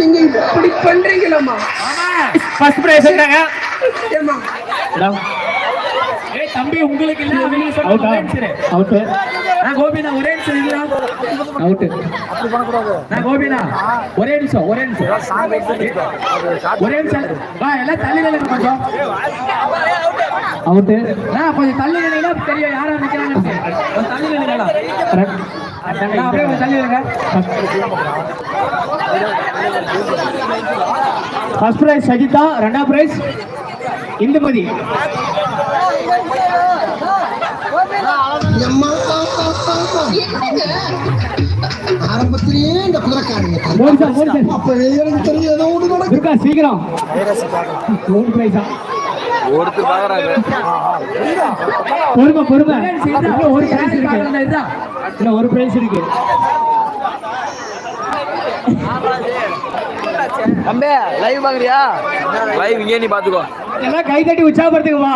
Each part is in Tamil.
நீங்க இப்படி பண்றீங்களம்மா. ஃபர்ஸ்ட் பிரைஸ் ஏம்மா. ஏய் தம்பி உங்களுக்கு இல்ல அவங்களுக்கு சொல்லுங்க. அவுட் நான் கோபினா ஒரே நிமிஷம் இருங்களா அவுட் நான் கோபினா ஒரே நிமிஷம் ஒரே நிமிஷம். ஒரே நிமிஷம். வா எல்லாம் தள்ளி நில்லுங்க கொஞ்சம். அவுட் நான் கொஞ்சம் தள்ளி நில்லுங்கன்னா தெரியும் யாரா நிக்கிறாங்கன்னு. கொஞ்சம் தள்ளி நில்லுங்களா நான் அப்படியே கொஞ்சம் தள்ளி நில்லுங்க ஃபர்ஸ்ட் பிரைஸ் சஜிதா ரெண்டாம் பிரைஸ் இந்துமதி. ஆரம்பத்திலேயே இந்த குதிரைக்காரங்க அப்ப துர்கா சீக்கிரம். ஒருத்தர் பாக்குறாங்க. பொறுமை பொறுமை. ஒரே பிரைஸ் இருக்கு. ஒரு பிரைஸ் இருக்கு. தம்பி லைவ் பாக்குறியா? லைவ் இங்கே நீ பாத்துக்கோ. எல்லாம் கை தட்டி உற்சாகப்படுத்துங்கம்மா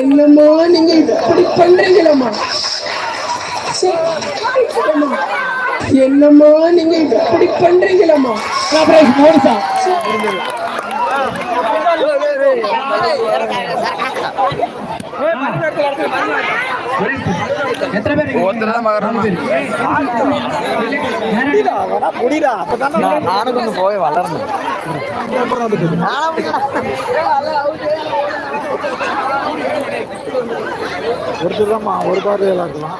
என்னம்மா நீங்க இப்படி பண்றீங்களம்மா. என்னம்மா நீங்க இப்படி பண்றீங்களம்மா? மூணு சார் எத்தனை பேர் நானும் கொஞ்சம் போய் வளரணும். ஒருத்தர் தான் ஒரு பார்வையில் இருக்கலாம்